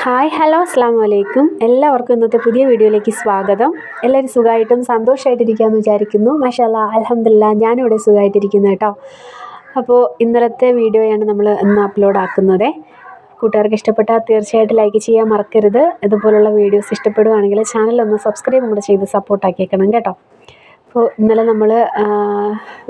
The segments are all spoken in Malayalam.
ഹായ് ഹലോ അസ്സാം വലൈക്കും എല്ലാവർക്കും ഇന്നത്തെ പുതിയ വീഡിയോയിലേക്ക് സ്വാഗതം. എല്ലാവരും സുഖമായിട്ടും സന്തോഷമായിട്ടിരിക്കുകയെന്ന് വിചാരിക്കുന്നു. മഷാല അലഹമില്ല ഞാനിവിടെ സുഖമായിട്ടിരിക്കുന്നു കേട്ടോ. അപ്പോൾ ഇന്നലത്തെ വീഡിയോയാണ് നമ്മൾ ഇന്ന് അപ്ലോഡ് ആക്കുന്നത്. കൂട്ടുകാർക്ക് ഇഷ്ടപ്പെട്ടാൽ തീർച്ചയായിട്ടും ലൈക്ക് ചെയ്യാൻ മറക്കരുത്. ഇതുപോലുള്ള വീഡിയോസ് ഇഷ്ടപ്പെടുകയാണെങ്കിൽ ചാനൽ ഒന്ന് സബ്സ്ക്രൈബ് കൂടെ ചെയ്ത് സപ്പോർട്ടാക്കിയേക്കണം കേട്ടോ. അപ്പോൾ ഇന്നലെ നമ്മൾ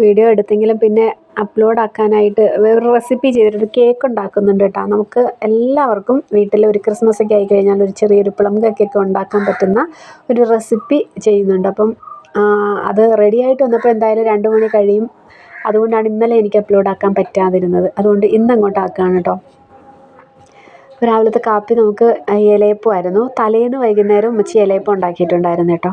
വീഡിയോ എടുത്തെങ്കിലും പിന്നെ അപ്ലോഡ് ആക്കാനായിട്ട് വേറൊരു റെസിപ്പി ചെയ്തിട്ടൊരു കേക്ക് ഉണ്ടാക്കുന്നുണ്ട് കേട്ടോ നമുക്ക് എല്ലാവർക്കും വീട്ടിൽ ഒരു ക്രിസ്മസ് ഒക്കെ ആയിക്കഴിഞ്ഞാൽ ഒരു ചെറിയൊരു പ്ലം കേക്കൊക്കെ ഉണ്ടാക്കാൻ പറ്റുന്ന ഒരു റെസിപ്പി ചെയ്യുന്നുണ്ട്. അപ്പം അത് റെഡി ആയിട്ട് വന്നപ്പോൾ എന്തായാലും രണ്ട് മണി കഴിയും. അതുകൊണ്ടാണ് ഇന്നലെ എനിക്ക് അപ്ലോഡ് ആക്കാൻ പറ്റാതിരുന്നത്. അതുകൊണ്ട് ഇന്ന് അങ്ങോട്ട് ആക്കുകയാണ് കേട്ടോ രാവിലത്തെ കാപ്പി നമുക്ക് ഇലയപ്പമായിരുന്നു. തലേന്ന് വൈകുന്നേരം ഉമ്മച്ചി ഇലയപ്പം ഉണ്ടാക്കിയിട്ടുണ്ടായിരുന്നു കേട്ടോ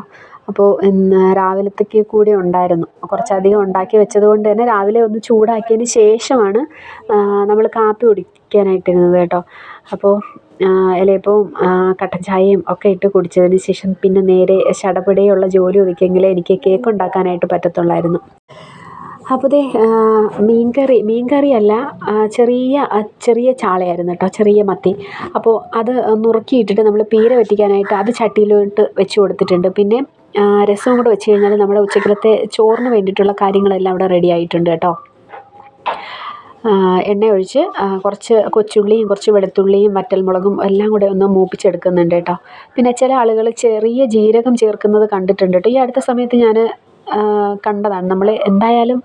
അപ്പോൾ ഇന്ന് രാവിലത്തേക്ക് കൂടി ഉണ്ടായിരുന്നു. കുറച്ചധികം ഉണ്ടാക്കി വെച്ചത് കൊണ്ട് തന്നെ രാവിലെ ഒന്ന് ചൂടാക്കിയതിന് ശേഷമാണ് നമ്മൾ കാപ്പി കുടിക്കാനായിട്ടിരുന്നത് കേട്ടോ. അപ്പോൾ ഇലയപ്പവും കട്ടൻ ചായയും ഒക്കെ ഇട്ട് കുടിച്ചതിന് ശേഷം പിന്നെ നേരെ ശടപടയുള്ള ജോലി ഒതുക്കിയെങ്കിലേ എനിക്ക് കേക്ക് ഉണ്ടാക്കാനായിട്ട് പറ്റത്തുള്ളായിരുന്നു. അപ്പോൾ ദേ മീൻകറി മീൻകറിയല്ല ചെറിയ ചെറിയ ചാളയായിരുന്നു കേട്ടോ ചെറിയ മത്തി. അപ്പോൾ അത് നുറുക്കിയിട്ടിട്ട് നമ്മൾ പീര വറ്റിക്കാനായിട്ട് അത് ചട്ടിയിലോട്ട് വെച്ച് കൊടുത്തിട്ടുണ്ട്. പിന്നെ രസവും കൂടെ വെച്ച് കഴിഞ്ഞാൽ നമ്മുടെ ഉച്ചക്കലത്തെ ചോറിന് വേണ്ടിയിട്ടുള്ള കാര്യങ്ങളെല്ലാം അവിടെ റെഡി ആയിട്ടുണ്ട് കേട്ടോ. എണ്ണ ഒഴിച്ച് കുറച്ച് കൊച്ചുള്ളിയും കുറച്ച് വെളുത്തുള്ളിയും വറ്റൽമുളകും എല്ലാം കൂടെ ഒന്ന് മൂപ്പിച്ചെടുക്കുന്നുണ്ട് കേട്ടോ. പിന്നെ ചില ആളുകൾ ചെറിയ ജീരകം ചേർക്കുന്നത് കണ്ടിട്ടുണ്ട് കേട്ടോ. ഈ അടുത്ത സമയത്ത് ഞാൻ കണ്ടതാണ്. നമ്മൾ എന്തായാലും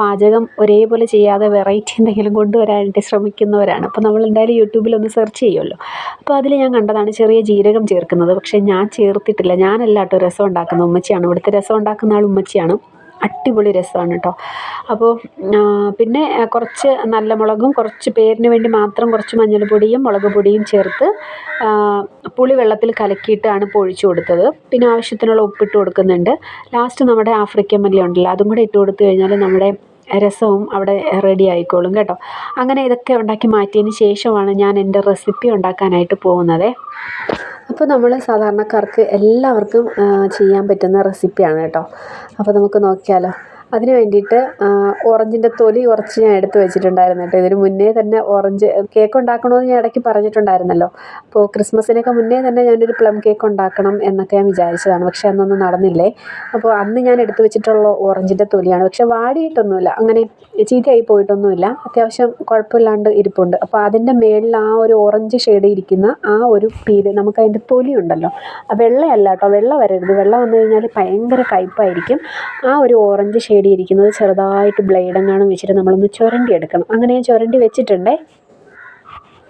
പാചകം ഒരേപോലെ ചെയ്യാതെ വെറൈറ്റി എന്തെങ്കിലും കൊണ്ടുവരാനായിട്ട് ശ്രമിക്കുന്നവരാണ്. അപ്പോൾ നമ്മൾ എന്തായാലും യൂട്യൂബിൽ ഒന്ന് സെർച്ച് ചെയ്യുമല്ലോ അപ്പോൾ അതിൽ ഞാൻ കണ്ടതാണ് ചെറിയ ജീരകം ചേർക്കുന്നത്. പക്ഷേ ഞാൻ ചേർത്തിട്ടില്ല. ഞാനല്ല കേട്ടോ രസം ഉണ്ടാക്കുന്നത്. ഉമ്മച്ചിയാണ്. ഇവിടുത്തെ രസം ഉണ്ടാക്കുന്ന ആൾ ഉമ്മച്ചിയാണ്. അടിപൊളി രസമാണ് കേട്ടോ. അപ്പോൾ പിന്നെ കുറച്ച് നല്ല മുളകും കുറച്ച് പേരിന് വേണ്ടി മാത്രം കുറച്ച് മഞ്ഞൾപ്പൊടിയും മുളക് പൊടിയും ചേർത്ത് പുളി വെള്ളത്തിൽ കലക്കിയിട്ടാണ് ഇപ്പോൾ ഒഴിച്ചു കൊടുത്തത്. പിന്നെ ആവശ്യത്തിനുള്ള ഉപ്പിട്ട് കൊടുക്കുന്നുണ്ട്. ലാസ്റ്റ് നമ്മുടെ ആഫ്രിക്കൻ മല്ലി ഉണ്ടല്ലോ അതും കൂടെ ഇട്ട് കൊടുത്തു കഴിഞ്ഞാൽ നമ്മുടെ രസവും അവിടെ റെഡി ആയിക്കോളും കേട്ടോ. അങ്ങനെ ഇതൊക്കെ ഉണ്ടാക്കി മാറ്റിയതിന് ശേഷമാണ് ഞാൻ എന്റെ റെസിപ്പി ഉണ്ടാക്കാനായിട്ട് പോകുന്നത്. അപ്പോൾ നമ്മൾ സാധാരണക്കാർക്ക് എല്ലാവർക്കും ചെയ്യാൻ പറ്റുന്ന റെസിപ്പിയാണ് കേട്ടോ. അപ്പോൾ നമുക്ക് നോക്കിയാലോ. അതിന് വേണ്ടിയിട്ട് ഓറഞ്ചിന്റെ തൊലി കുറച്ച് ഞാൻ എടുത്ത് വെച്ചിട്ടുണ്ടായിരുന്നു കേട്ടോ. ഇതിന് മുന്നേ തന്നെ ഓറഞ്ച് കേക്ക് ഉണ്ടാക്കണമെന്ന് ഞാൻ ഇടയ്ക്ക് പറഞ്ഞിട്ടുണ്ടായിരുന്നല്ലോ. അപ്പോൾ ക്രിസ്മസിനൊക്കെ മുന്നേ തന്നെ ഞാനൊരു പ്ലം കേക്ക് ഉണ്ടാക്കണം എന്നൊക്കെ ഞാൻ വിചാരിച്ചതാണ്. പക്ഷേ അന്നൊന്നും നടന്നില്ലേ. അപ്പോൾ അന്ന് ഞാൻ എടുത്തു വെച്ചിട്ടുള്ള ഓറഞ്ചിന്റെ തൊലിയാണ്. പക്ഷേ വാടിയിട്ടൊന്നുമില്ല. അങ്ങനെ ചീത്തയായി പോയിട്ടൊന്നുമില്ല. അത്യാവശ്യം കുഴപ്പമില്ലാണ്ട് ഇരിപ്പുണ്ട്. അപ്പോൾ അതിന്റെ മേളിൽ ആ ഒരു ഓറഞ്ച് ഷെയ്ഡ് ഇരിക്കുന്ന ആ ഒരു പീൽ നമുക്ക് അതിന്റെ തൊലി ഉണ്ടല്ലോ. വെള്ളയല്ല കേട്ടോ. വെള്ള വരരുത്. വെള്ളം വന്നു കഴിഞ്ഞാൽ ഭയങ്കര കയ്പ്പായിരിക്കും ആ ഒരു ഓറഞ്ച് ഷെയ്ഡ് ഇരിക്കുന്നത് ചെറുതായിട്ട് ബ്ലേഡ് എങ്ങാനും വെച്ചിട്ട് നമ്മളൊന്ന് ചുരണ്ടി എടുക്കണം അങ്ങനെ ഞാൻ ചുരണ്ടി വെച്ചിട്ടുണ്ടേ.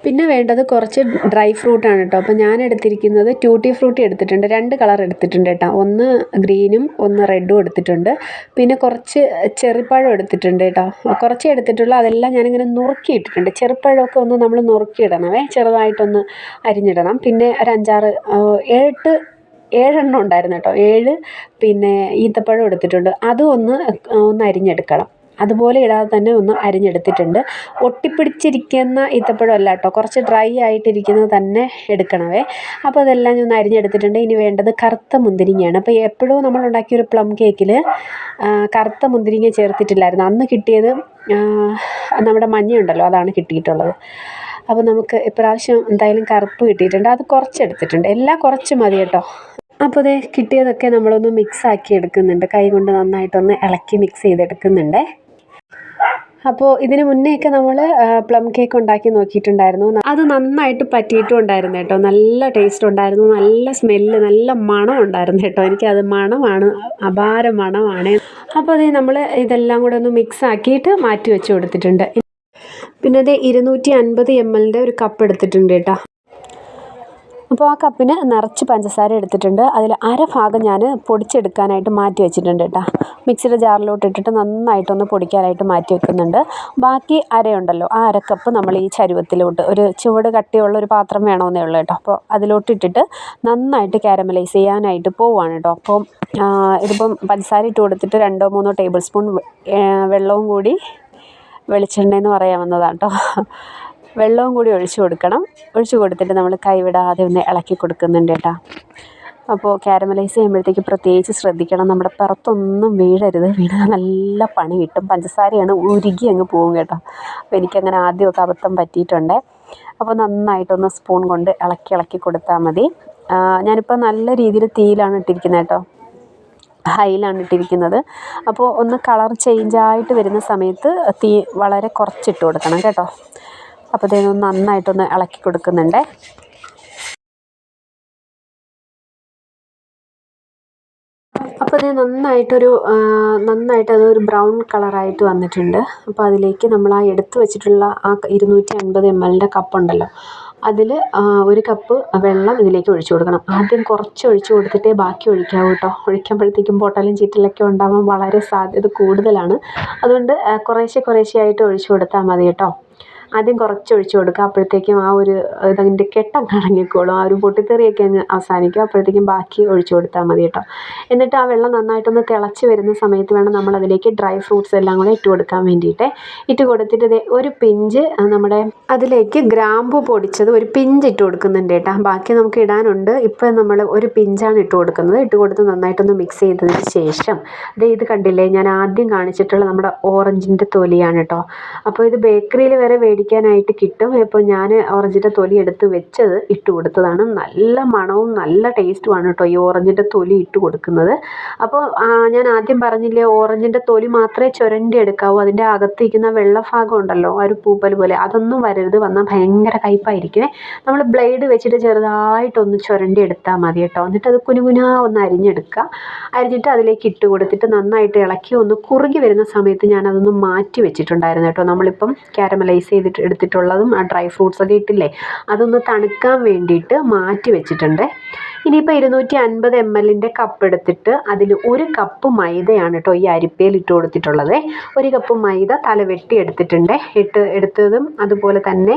പിന്നെ വേണ്ടത് കുറച്ച് ഡ്രൈ ഫ്രൂട്ടാണ് കേട്ടോ. അപ്പോൾ ഞാൻ എടുത്തിരിക്കുന്നത് ട്യൂട്ടി ഫ്രൂട്ടി എടുത്തിട്ടുണ്ട്. രണ്ട് കളർ എടുത്തിട്ടുണ്ട് കേട്ടോ. ഒന്ന് ഗ്രീനും ഒന്ന് റെഡും എടുത്തിട്ടുണ്ട്. പിന്നെ കുറച്ച് ചെറുപ്പഴം എടുത്തിട്ടുണ്ട് കേട്ടോ. കുറച്ച് എടുത്തിട്ടുള്ള. അതെല്ലാം ഞാനിങ്ങനെ നുറുക്കിയിട്ടിട്ടുണ്ട്. ചെറുപ്പഴമൊക്കെ ഒന്ന് നമ്മൾ നുറുക്കിയിടണമേ. ചെറുതായിട്ടൊന്ന് അരിഞ്ഞിടണം. പിന്നെ ഒരു അഞ്ചാറ് ഏഴെട്ട് ഏഴെണ്ണം ഉണ്ടായിരുന്നു കേട്ടോ. ഏഴ് പിന്നെ ഈന്തപ്പഴം എടുത്തിട്ടുണ്ട്. അതും ഒന്ന് ഒന്ന് അരിഞ്ഞെടുക്കണം. അതുപോലെ ഇടാതെ തന്നെ ഒന്ന് അരിഞ്ഞെടുത്തിട്ടുണ്ട്. ഒട്ടിപ്പിടിച്ചിരിക്കുന്ന ഈത്തപ്പഴം അല്ല കേട്ടോ. കുറച്ച് ഡ്രൈ ആയിട്ടിരിക്കുന്നത് തന്നെ എടുക്കണമേ. അപ്പോൾ അതെല്ലാം ഒന്ന് അരിഞ്ഞെടുത്തിട്ടുണ്ട്. ഇനി വേണ്ടത് കറുത്ത മുന്തിരിങ്ങയാണ്. അപ്പോൾ എപ്പോഴും നമ്മൾ ഉണ്ടാക്കിയ ഒരു പ്ലം കേക്കിൽ കറുത്ത മുന്തിരിങ്ങ ചേർത്തിട്ടില്ലായിരുന്നു. അന്ന് കിട്ടിയത് നമ്മുടെ മഞ്ഞയുണ്ടല്ലോ. അതാണ് കിട്ടിയിട്ടുള്ളത്. അപ്പോൾ നമുക്ക് ഇപ്രാവശ്യം എന്തായാലും കറുപ്പ് കിട്ടിയിട്ടുണ്ട്. അത് കുറച്ചെടുത്തിട്ടുണ്ട്. എല്ലാം കുറച്ച് മതി കേട്ടോ. അപ്പോൾ ദേ കിട്ടിയതൊക്കെ നമ്മളൊന്ന് മിക്സ് ആക്കി എടുക്കുന്നുണ്ട്. കൈ കൊണ്ട് നന്നായിട്ടൊന്ന് ഇളക്കി മിക്സ് ചെയ്തെടുക്കുന്നുണ്ട്. അപ്പോൾ ഇതിന് മുന്നേയൊക്കെ നമ്മൾ പ്ലം കേക്ക് ഉണ്ടാക്കി നോക്കിയിട്ടുണ്ടായിരുന്നു. അത് നന്നായിട്ട് പറ്റിയിട്ടും ഉണ്ടായിരുന്നു കേട്ടോ. നല്ല ടേസ്റ്റ് ഉണ്ടായിരുന്നു. നല്ല സ്മെല്ല് നല്ല മണം ഉണ്ടായിരുന്നു കേട്ടോ. എനിക്കത് മണമാണ് അപാര മണമാണ്. അപ്പോൾ അതേ നമ്മൾ ഇതെല്ലാം കൂടെ ഒന്ന് മിക്സ് ആക്കിയിട്ട് മാറ്റി വെച്ച് കൊടുത്തിട്ടുണ്ട്. പിന്നെ അത് ഇരുന്നൂറ്റി അൻപത് എം എല്ലിന്റെ ഒരു കപ്പ് എടുത്തിട്ടുണ്ട് കേട്ടോ. അപ്പോൾ ആ കപ്പിന് നിറച്ച് പഞ്ചസാര എടുത്തിട്ടുണ്ട്. അതിൽ അര ഭാഗം ഞാൻ പൊടിച്ചെടുക്കാനായിട്ട് മാറ്റി വെച്ചിട്ടുണ്ട് കേട്ടോ. മിക്സിയുടെ ജാറിലോട്ട് ഇട്ടിട്ട് നന്നായിട്ടൊന്ന് പൊടിക്കാനായിട്ട് മാറ്റി വെക്കുന്നുണ്ട്. ബാക്കി അരയുണ്ടല്ലോ. ആ അരക്കപ്പ് കപ്പ് നമ്മൾ ഈ ചരുവത്തിലോട്ട് ഒരു ചുവട് കട്ടിയുള്ള ഒരു പാത്രം വേണമെന്നേ ഉള്ളൂ കേട്ടോ. അപ്പോൾ അതിലോട്ട് ഇട്ടിട്ട് നന്നായിട്ട് കാരമലൈസ് ചെയ്യാനായിട്ട് പോവുകയാണ് കേട്ടോ. അപ്പം ഇതിപ്പം പഞ്ചസാര ഇട്ട് കൊടുത്തിട്ട് രണ്ടോ മൂന്നോ ടേബിൾ സ്പൂൺ വെള്ളവും കൂടി വെളിച്ചെണ്ണയെന്ന് പറയാവുന്നതാണ് കേട്ടോ വെള്ളവും കൂടി ഒഴിച്ചു കൊടുക്കണം. ഒഴിച്ചു കൊടുത്തിട്ട് നമ്മൾ കൈവിടാതെ ഒന്ന് ഇളക്കി കൊടുക്കുന്നുണ്ട് കേട്ടോ. അപ്പോൾ കാരമലൈസ് ചെയ്യുമ്പോഴത്തേക്ക് പ്രത്യേകിച്ച് ശ്രദ്ധിക്കണം. നമ്മുടെ പുറത്തൊന്നും വീഴരുത്. വീണാൽ നല്ല പണി കിട്ടും. പഞ്ചസാരയാണ് ഉരുകി അങ്ങ് പോകും കേട്ടോ. അപ്പോൾ എനിക്കങ്ങനെ ആദ്യമൊക്കെ അബദ്ധം പറ്റിയിട്ടുണ്ട്. അപ്പോൾ നന്നായിട്ടൊന്ന് സ്പൂൺ കൊണ്ട് ഇളക്കി ഇളക്കി കൊടുത്താൽ മതി. ഞാനിപ്പോൾ നല്ല രീതിയിൽ തീയിലാണ് ഇട്ടിരിക്കുന്നത് കേട്ടോ. ഹൈയിലാണ് ഇട്ടിരിക്കുന്നത്. അപ്പോൾ ഒന്ന് കളർ ചേഞ്ച് ആയിട്ട് വരുന്ന സമയത്ത് തീ വളരെ കുറച്ചിട്ട് കൊടുക്കണം കേട്ടോ. അപ്പോൾ ഇതൊന്ന് നന്നായിട്ടൊന്ന് ഇളക്കി കൊടുക്കുന്നുണ്ട്. അപ്പോൾ അത് നന്നായിട്ടൊരു നന്നായിട്ട് അതൊരു ബ്രൗൺ കളറായിട്ട് വന്നിട്ടുണ്ട്. അപ്പോൾ അതിലേക്ക് നമ്മൾ ആ എടുത്ത് വെച്ചിട്ടുള്ള ആ ഇരുന്നൂറ്റി അൻപത് എം എല്ലിന്റെ കപ്പുണ്ടല്ലോ അതിൽ ഒരു കപ്പ് വെള്ളം ഇതിലേക്ക് ഒഴിച്ചു കൊടുക്കണം. ആദ്യം കുറച്ച് ഒഴിച്ച് കൊടുത്തിട്ടേ ബാക്കി ഒഴിക്കാവൂ കേട്ടോ ഒഴിക്കുമ്പോഴത്തേക്കും പൊട്ടലും ചീറ്റലൊക്കെ ഉണ്ടാവാൻ വളരെ സാധ്യത കൂടുതലാണ്. അതുകൊണ്ട് കുറേശ്ശെ കുറേശ്ശെ ആയിട്ട് ഒഴിച്ചു കൊടുത്താൽ മതി കേട്ടോ ആദ്യം കുറച്ച് ഒഴിച്ച് കൊടുക്കുക. അപ്പോഴത്തേക്കും ആ ഒരു അതിന്റെ കെട്ടങ്ങ് അടങ്ങിക്കോളും. ആ ഒരു പൊട്ടിത്തെറിയൊക്കെ അങ്ങ് അവസാനിക്കും. അപ്പോഴത്തേക്കും ബാക്കി ഒഴിച്ച് കൊടുത്താൽ മതി കേട്ടോ. എന്നിട്ട് ആ വെള്ളം നന്നായിട്ടൊന്ന് തിളച്ച് വരുന്ന സമയത്ത് വേണം നമ്മൾ അതിലേക്ക് ഡ്രൈ ഫ്രൂട്ട്സ് എല്ലാം കൂടെ ഇട്ട് കൊടുക്കാൻ വേണ്ടിയിട്ട്. ഇട്ട് കൊടുത്തിട്ട് ഒരു പിഞ്ച് നമ്മുടെ അതിലേക്ക് ഗ്രാമ്പു പൊടിച്ചത് ഒരു പിഞ്ച് ഇട്ട് കൊടുക്കുന്നുണ്ട് കേട്ടോ. ബാക്കി നമുക്ക് ഇടാനുണ്ട്. ഇപ്പം നമ്മൾ ഒരു പിഞ്ചാണ് ഇട്ട് കൊടുക്കുന്നത്. ഇട്ട് കൊടുത്ത് നന്നായിട്ടൊന്ന് മിക്സ് ചെയ്തതിന് ശേഷം ദേ ഇത് കണ്ടില്ലേ? ഞാൻ ആദ്യം കാണിച്ചിട്ടുള്ള നമ്മുടെ ഓറഞ്ചിന്റെ തൊലിയാണ് കേട്ടോ. അപ്പോൾ ഇത് ബേക്കറിയിൽ വരെ മേടിക്കാനായിട്ട് കിട്ടും. അപ്പോൾ ഞാൻ ഓറഞ്ചിന്റെ തൊലി എടുത്ത് വെച്ചത് ഇട്ട് കൊടുത്തതാണ്. നല്ല മണവും നല്ല ടേസ്റ്റുമാണ് കേട്ടോ ഈ ഓറഞ്ചിന്റെ തൊലി ഇട്ട് കൊടുക്കുന്നത്. അപ്പോൾ ഞാൻ ആദ്യം പറഞ്ഞില്ലേ ഓറഞ്ചിന്റെ തൊലി മാത്രമേ ചുരണ്ടി എടുക്കാവൂ. അതിന്റെ അകത്തിരിക്കുന്ന വെള്ളഭാഗം ഉണ്ടല്ലോ ആ ഒരു പൂപ്പൽ പോലെ അതൊന്നും വരരുത്. വന്നാൽ ഭയങ്കര കയ്പായിരിക്കുമേ നമ്മൾ ബ്ലേഡ് വെച്ചിട്ട് ചെറുതായിട്ടൊന്ന് ചുരണ്ടി എടുത്താൽ മതി കേട്ടോ എന്നിട്ട് അത് കുനുകുനാ ഒന്ന് അരിഞ്ഞെടുക്കുക. അരിഞ്ഞിട്ട് അതിലേക്ക് ഇട്ട് കൊടുത്തിട്ട് നന്നായിട്ട് ഇളക്കി ഒന്ന് കുറുകി വരുന്ന സമയത്ത് ഞാനതൊന്ന് മാറ്റി വെച്ചിട്ടുണ്ടായിരുന്നു കേട്ടോ നമ്മളിപ്പം കാരമലൈസ് ചെയ്ത് ചെയ്തിട്ട് എടുത്തിട്ടുള്ളതും ആ ഡ്രൈ ഫ്രൂട്ട്സ് ഒക്കെ ഇട്ടില്ലേ? അതൊന്ന് തണുക്കാൻ വേണ്ടിയിട്ട് മാറ്റി വെച്ചിട്ടുണ്ട്. ഇനിയിപ്പോൾ ഇരുന്നൂറ്റി അൻപത് എം എല്ലിന്റെ കപ്പ് എടുത്തിട്ട് അതിൽ ഒരു കപ്പ് മൈദയാണ് കേട്ടോ ഈ അരിപ്പയിൽ ഇട്ട് കൊടുത്തിട്ടുള്ളത്. ഒരു കപ്പ് മൈദ തല വെട്ടി എടുത്തിട്ടുണ്ട്. ഇട്ട് എടുത്തതും അതുപോലെ തന്നെ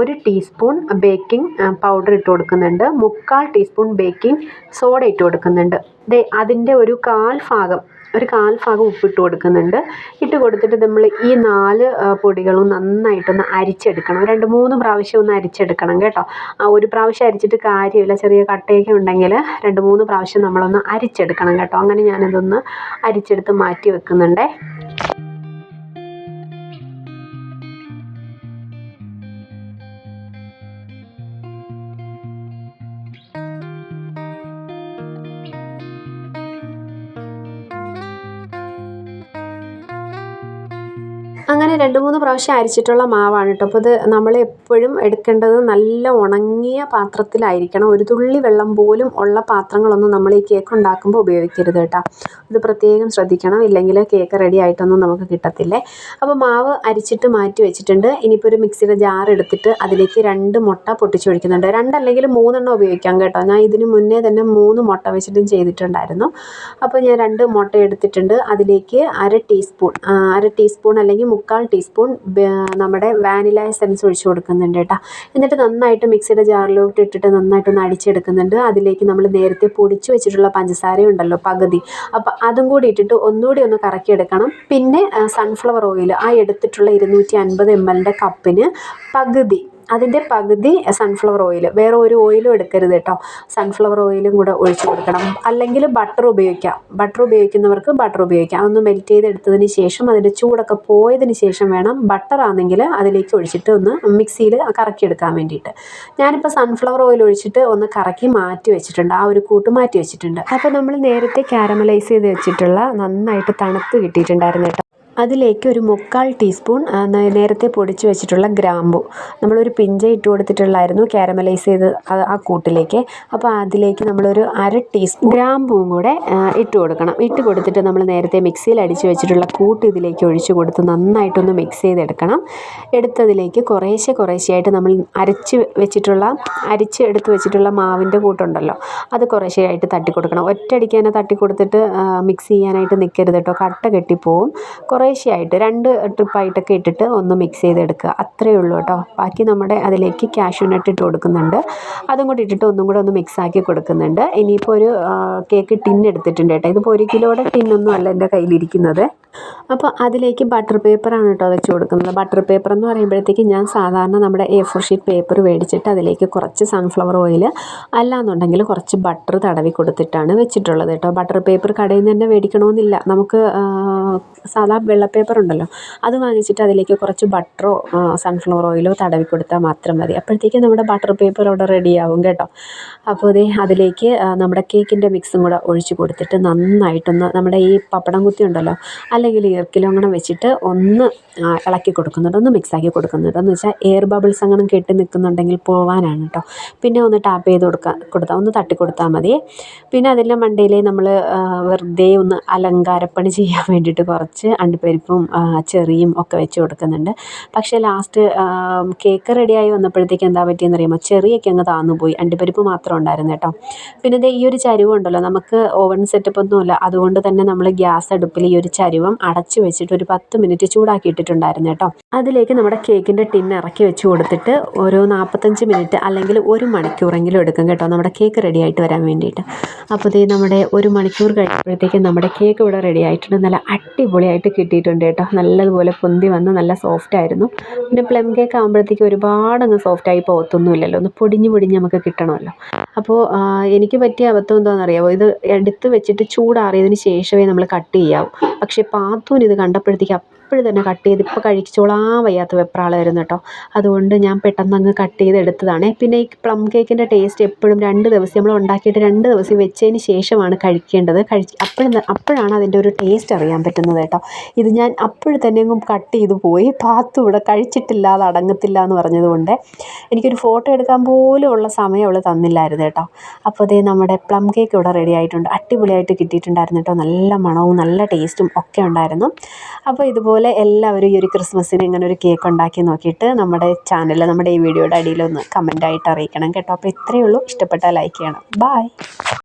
ഒരു ടീസ്പൂൺ ബേക്കിംഗ് പൗഡർ ഇട്ട് കൊടുക്കുന്നുണ്ട്. മുക്കാൽ ടീസ്പൂൺ ബേക്കിംഗ് സോഡ ഇട്ട് കൊടുക്കുന്നുണ്ട്. അതിന്റെ ഒരു കാൽ ഭാഗം ഒരു കാൽ ഭാഗം ഉപ്പിട്ട് കൊടുക്കുന്നുണ്ട്. ഇട്ട് കൊടുത്തിട്ട് നമ്മൾ ഈ നാല് പൊടികളും നന്നായിട്ടൊന്ന് അരിച്ചെടുക്കണം. രണ്ട് മൂന്ന് പ്രാവശ്യം ഒന്ന് അരിച്ചെടുക്കണം കേട്ടോ. ആ ഒരു പ്രാവശ്യം അരിച്ചിട്ട് കാര്യമില്ല. ചെറിയ കട്ടയൊക്കെ ഉണ്ടെങ്കിൽ രണ്ട് മൂന്ന് പ്രാവശ്യം നമ്മളൊന്ന് അരിച്ചെടുക്കണം കേട്ടോ. അങ്ങനെ ഞാനിതൊന്ന് അരിച്ചെടുത്ത് മാറ്റി വെക്കുന്നുണ്ടേ. രണ്ട് മൂന്ന് പ്രാവശ്യം അരിച്ചിട്ടുള്ള മാവാണ് കേട്ടോ. അപ്പോൾ ഇത് നമ്മൾ എപ്പോഴും എടുക്കേണ്ടത് നല്ല ഉണങ്ങിയ പാത്രത്തിലായിരിക്കണം. ഒരു തുള്ളി വെള്ളം പോലും ഉള്ള പാത്രങ്ങളൊന്നും നമ്മൾ ഈ കേക്ക് ഉണ്ടാക്കുമ്പോൾ ഉപയോഗിക്കരുത് കേട്ടോ. ഇത് പ്രത്യേകം ശ്രദ്ധിക്കണം. ഇല്ലെങ്കിൽ കേക്ക് റെഡി ആയിട്ടൊന്നും നമുക്ക് കിട്ടത്തില്ലേ. അപ്പോൾ മാവ് അരിച്ചിട്ട് മാറ്റി വെച്ചിട്ടുണ്ട്. ഇനിയിപ്പോൾ ഒരു മിക്സിയുടെ ജാർ എടുത്തിട്ട് അതിലേക്ക് രണ്ട് മുട്ട പൊട്ടിച്ചൊഴിക്കുന്നുണ്ട് രണ്ടല്ലെങ്കിൽ മൂന്നെണ്ണം ഉപയോഗിക്കാം കേട്ടോ. ഞാൻ ഇതിന് മുന്നേ തന്നെ മൂന്ന് മുട്ട വെച്ചിട്ടും ചെയ്തിട്ടുണ്ടായിരുന്നു. അപ്പോൾ ഞാൻ രണ്ട് മുട്ട എടുത്തിട്ടുണ്ട്. അതിലേക്ക് അര ടീസ്പൂൺ അര ടീസ്പൂൺ അല്ലെങ്കിൽ മുക്കാൽ ടീസ്പൂൺ നമ്മുടെ വാനില എസെൻസ് ഒഴിച്ച് കൊടുക്കുന്നുണ്ട് കേട്ടോ എന്നിട്ട് നന്നായിട്ട് മിക്സിയുടെ ജാറിലോട്ട് ഇട്ടിട്ട് നന്നായിട്ട് ഒന്ന് അടിച്ചെടുക്കുന്നുണ്ട്. അതിലേക്ക് നമ്മൾ നേരത്തെ പൊടിച്ച് വെച്ചിട്ടുള്ള പഞ്ചസാര ഉണ്ടല്ലോ പകുതി. അപ്പോൾ അതും കൂടി ഇട്ടിട്ട് ഒന്നുകൂടി ഒന്ന് കറക്കിയെടുക്കണം. പിന്നെ സൺഫ്ലവർ ഓയിൽ ആ എടുത്തിട്ടുള്ള ഇരുന്നൂറ്റി അൻപത് എം എല്ലിന്റെ കപ്പിന് പകുതി അതിന്റെ പകുതി സൺഫ്ലവർ ഓയിൽ വേറെ ഒരു ഓയിലും എടുക്കരുത് കേട്ടോ. സൺഫ്ലവർ ഓയിലും കൂടെ ഒഴിച്ചു കൊടുക്കണം. അല്ലെങ്കിൽ ബട്ടർ ഉപയോഗിക്കാം. ബട്ടർ ഉപയോഗിക്കുന്നവർക്ക് ബട്ടർ ഉപയോഗിക്കാം. അതൊന്ന് മെൽറ്റ് ചെയ്തെടുത്തതിന് ശേഷം അതിന്റെ ചൂടൊക്കെ പോയതിന് ശേഷം വേണം ബട്ടർ ആണെങ്കിൽ അതിലേക്ക് ഒഴിച്ചിട്ട് ഒന്ന് മിക്സിയിൽ കറക്കിയെടുക്കാൻ വേണ്ടിയിട്ട്. ഞാനിപ്പോൾ സൺഫ്ലവർ ഓയിൽ ഒഴിച്ചിട്ട് ഒന്ന് കറക്കി മാറ്റി വെച്ചിട്ടുണ്ട്. ആ ഒരു കൂട്ട് മാറ്റി വെച്ചിട്ടുണ്ട്. അപ്പോൾ നമ്മൾ നേരത്തെ കാരമലൈസ് ചെയ്ത് വെച്ചിട്ടുള്ള നന്നായിട്ട് തണുത്ത് കിട്ടിയിട്ടുണ്ടായിരുന്നു കേട്ടോ. അതിലേക്ക് ഒരു മുക്കാൽ ടീസ്പൂൺ നേരത്തെ പൊടിച്ച് വെച്ചിട്ടുള്ള ഗ്രാമ്പു. നമ്മളൊരു പിഞ്ച ഇട്ട് കൊടുത്തിട്ടുള്ളായിരുന്നു കാരമലൈസ് ചെയ്ത് ആ കൂട്ടിലേക്ക്. അപ്പോൾ അതിലേക്ക് നമ്മളൊരു അര ടീസ്പൂൺ ഗ്രാമ്പുവും കൂടെ ഇട്ട് കൊടുക്കണം. ഇട്ട് കൊടുത്തിട്ട് നമ്മൾ നേരത്തെ മിക്സിയിൽ അടിച്ച് വെച്ചിട്ടുള്ള കൂട്ട് ഇതിലേക്ക് ഒഴിച്ച് കൊടുത്ത് നന്നായിട്ടൊന്ന് മിക്സ് ചെയ്തെടുക്കണം. എടുത്തതിലേക്ക് കുറേശ്ശെ കുറേശ്ശെയായിട്ട് നമ്മൾ അരച്ച് വെച്ചിട്ടുള്ള അരിച്ച് എടുത്ത് വെച്ചിട്ടുള്ള മാവിന്റെ കൂട്ടുണ്ടല്ലോ അത് കുറേശ്ശെയായിട്ട് തട്ടി കൊടുക്കണം ഒറ്റയടിക്ക് തന്നെ തട്ടി കൊടുത്തിട്ട് മിക്സ് ചെയ്യാനായിട്ട് നിൽക്കരുത് കേട്ടോ. കട്ട കെട്ടിപ്പോവും. കുറേ കുറേശ്ശെയായിട്ട് രണ്ട് ട്രിപ്പായിട്ടൊക്കെ ഇട്ടിട്ട് ഒന്ന് മിക്സ് ചെയ്തെടുക്കുക. അത്രയേ ഉള്ളൂ കേട്ടോ. ബാക്കി നമ്മുടെ അതിലേക്ക് കാഷ്യൂ നട്ട് ഇട്ട് കൊടുക്കുന്നുണ്ട്. അതും കൂടി ഇട്ടിട്ട് ഒന്നും കൂടെ ഒന്ന് മിക്സ് ആക്കി കൊടുക്കുന്നുണ്ട്. ഇനിയിപ്പോൾ ഒരു കേക്ക് ടിൻ എടുത്തിട്ടുണ്ട് കേട്ടോ. ഇതിപ്പോൾ ഒരു കിലോയുടെ ടിന്നൊന്നും അല്ല എന്റെ കയ്യിലിരിക്കുന്നത്. അപ്പോൾ അതിലേക്ക് ബട്ടർ പേപ്പറാണ് കേട്ടോ വെച്ച് കൊടുക്കുന്നത്. ബട്ടർ പേപ്പർ എന്ന് പറയുമ്പോഴത്തേക്ക് ഞാൻ സാധാരണ നമ്മുടെ എ ഫോർ ഷീറ്റ് പേപ്പർ മേടിച്ചിട്ട് അതിലേക്ക് കുറച്ച് സൺഫ്ലവർ ഓയിൽ അല്ലാന്നുണ്ടെങ്കിൽ കുറച്ച് ബട്ടർ തടവി കൊടുത്തിട്ടാണ് വെച്ചിട്ടുള്ളത് കേട്ടോ. ബട്ടർ പേപ്പർ കടയിൽ നിന്ന് തന്നെ മേടിക്കണമെന്നില്ല നമുക്ക് സാധാ വെള്ള പേപ്പർ ഉണ്ടല്ലോ. അത് വാങ്ങിച്ചിട്ട് അതിലേക്ക് കുറച്ച് ബട്ടറോ സൺഫ്ലവർ ഓയിലോ തടവി കൊടുത്താൽ മാത്രം മതി. അപ്പോഴത്തേക്കും നമ്മുടെ ബട്ടർ പേപ്പർ അവിടെ റെഡിയാവും കേട്ടോ. അപ്പോൾ ദേ അതിലേക്ക് നമ്മുടെ കേക്കിന്റെ മിക്സും കൂടെ ഒഴിച്ച് കൊടുത്തിട്ട് നന്നായിട്ടൊന്ന് നമ്മുടെ ഈ പപ്പടം കുത്തി ഉണ്ടല്ലോ അല്ലെങ്കിൽ ഈർക്കിലോ അങ്ങനെ വെച്ചിട്ട് ഒന്ന് ഇളക്കി കൊടുക്കുന്നുണ്ട്. ഒന്ന് മിക്സാക്കി കൊടുക്കുന്നുണ്ട്. എന്ന് വെച്ചാൽ എയർ ബബിൾസ് അങ്ങനെ കെട്ടി നിൽക്കുന്നുണ്ടെങ്കിൽ പോവാനാണ് കേട്ടോ പിന്നെ ഒന്ന് ടാപ്പ് ചെയ്ത് കൊടുക്കുക കൊടുത്താൽ ഒന്ന് തട്ടി കൊടുത്താൽ മതി. പിന്നെ അതിന്റെ മണ്ടയിൽ നമ്മൾ വെറുതെ ഒന്ന് അലങ്കാരപ്പണി ചെയ്യാൻ വേണ്ടിയിട്ട് കുറച്ച് അണ്ടിപ്പരിപ്പും ചെറിയും ഒക്കെ വെച്ച് കൊടുക്കുന്നുണ്ട്. പക്ഷേ ലാസ്റ്റ് കേക്ക് റെഡിയായി വന്നപ്പോഴത്തേക്ക് എന്താ പറ്റിയെന്ന് അറിയുമ്പോൾ ചെറിയൊക്കെ അങ്ങ് താന്നു പോയി. അണ്ടിപ്പരിപ്പ് മാത്രം ഉണ്ടായിരുന്നു കേട്ടോ പിന്നെ ഈ ഒരു ചരിവുണ്ടല്ലോ നമുക്ക് ഓവൻ സെറ്റപ്പ് ഒന്നുമില്ല. അതുകൊണ്ട് തന്നെ നമ്മൾ ഗ്യാസ് അടുപ്പിൽ ഈ ഒരു ചരുവം അടച്ച് വെച്ചിട്ട് ഒരു പത്ത് മിനിറ്റ് ചൂടാക്കി ഇട്ടിട്ടുണ്ടായിരുന്നു കേട്ടോ. അതിലേക്ക് നമ്മുടെ കേക്കിന്റെ ടിൻ ഇറക്കി വെച്ച് കൊടുത്തിട്ട് ഒരു നാൽപ്പത്തഞ്ച് മിനിറ്റ് അല്ലെങ്കിൽ ഒരു മണിക്കൂറെങ്കിലും എടുക്കും കേട്ടോ നമ്മുടെ കേക്ക് റെഡി ആയിട്ട് വരാൻ വേണ്ടിയിട്ട്. അപ്പോൾ ഇതേ നമ്മുടെ ഒരു മണിക്കൂർ കഴിയുമ്പോഴത്തേക്കും നമ്മുടെ കേക്ക് ഇവിടെ റെഡി ആയിട്ടുണ്ട്. നല്ല അടിപൊളിയായിട്ട് കിട്ടിയിട്ടുണ്ട് കേട്ടോ. നല്ലതുപോലെ പൊന്തി വന്ന് നല്ല സോഫ്റ്റ് ആയിരുന്നു. പിന്നെ പ്ലം കേക്ക് ആകുമ്പോഴത്തേക്കും ഒരുപാട് അങ്ങ് സോഫ്റ്റായി പോകത്തൊന്നുമില്ലല്ലോ. ഒന്ന് പൊടിഞ്ഞ് പൊടിഞ്ഞ് നമുക്ക് കിട്ടണമല്ലോ. അപ്പോൾ എനിക്ക് പറ്റിയ അബദ്ധം എന്താണെന്നറിയാമോ ഇത് എടുത്ത് വെച്ചിട്ട് ചൂടാറിയതിന് ശേഷമേ നമ്മൾ കട്ട് ചെയ്യാവൂ. പക്ഷേ പാത്തൂന് ഇത് കണ്ടപ്പോഴത്തേക്ക് അപ്പോൾ തന്നെ കട്ട് ചെയ്ത് ഇപ്പോൾ കഴിച്ചോളാൻ വയ്യാത്ത വെപ്രാളമായിരുന്നു കേട്ടോ. അതുകൊണ്ട് ഞാൻ പെട്ടെന്ന് അങ്ങ് കട്ട് ചെയ്ത് എടുത്തതാണ്. പിന്നെ ഈ പ്ലം കേക്കിന്റെ ടേസ്റ്റ് എപ്പോഴും രണ്ട് ദിവസം നമ്മൾ ഉണ്ടാക്കിയിട്ട് രണ്ട് ദിവസം വെച്ചതിന് ശേഷമാണ് കഴിക്കേണ്ടത്. കഴിച്ച് അപ്പോഴും അപ്പോഴാണ് അതിന്റെ ഒരു ടേസ്റ്റ് അറിയാൻ പറ്റുന്നത് കേട്ടോ. ഇത് ഞാൻ അപ്പോഴും തന്നെ അങ്ങ് കട്ട് ചെയ്ത് പോയി. പാത്തു ഇവിടെ കഴിച്ചിട്ടില്ല അത് അടങ്ങത്തില്ല എന്ന് പറഞ്ഞതുകൊണ്ട് എനിക്കൊരു ഫോട്ടോ എടുക്കാൻ പോലും ഉള്ള സമയം അവൾ തന്നില്ലായിരുന്നു കേട്ടോ. അപ്പോൾ അതേ നമ്മുടെ പ്ലം കേക്ക് ഇവിടെ റെഡി ആയിട്ടുണ്ട്. അടിപൊളിയായിട്ട് കിട്ടിയിട്ടുണ്ടായിരുന്നു കേട്ടോ. നല്ല മണവും നല്ല ടേസ്റ്റും ഒക്കെ ഉണ്ടായിരുന്നു. അപ്പോൾ ഇതുപോലെ എല്ലാവരും ഈ ഒരു ക്രിസ്മസിന് ഇങ്ങനെ ഒരു കേക്ക് ഉണ്ടാക്കി നോക്കിയിട്ട് നമ്മുടെ ചാനലിൽ നമ്മുടെ ഈ വീഡിയോയുടെ അടിയിലൊന്ന് കമന്റായിട്ട് അറിയിക്കണം കേട്ടോ. അപ്പോൾ ഇത്രയേ ഉള്ളൂ. ഇഷ്ടപ്പെട്ടാൽ ലൈക്ക് ചെയ്യണം. ബായ്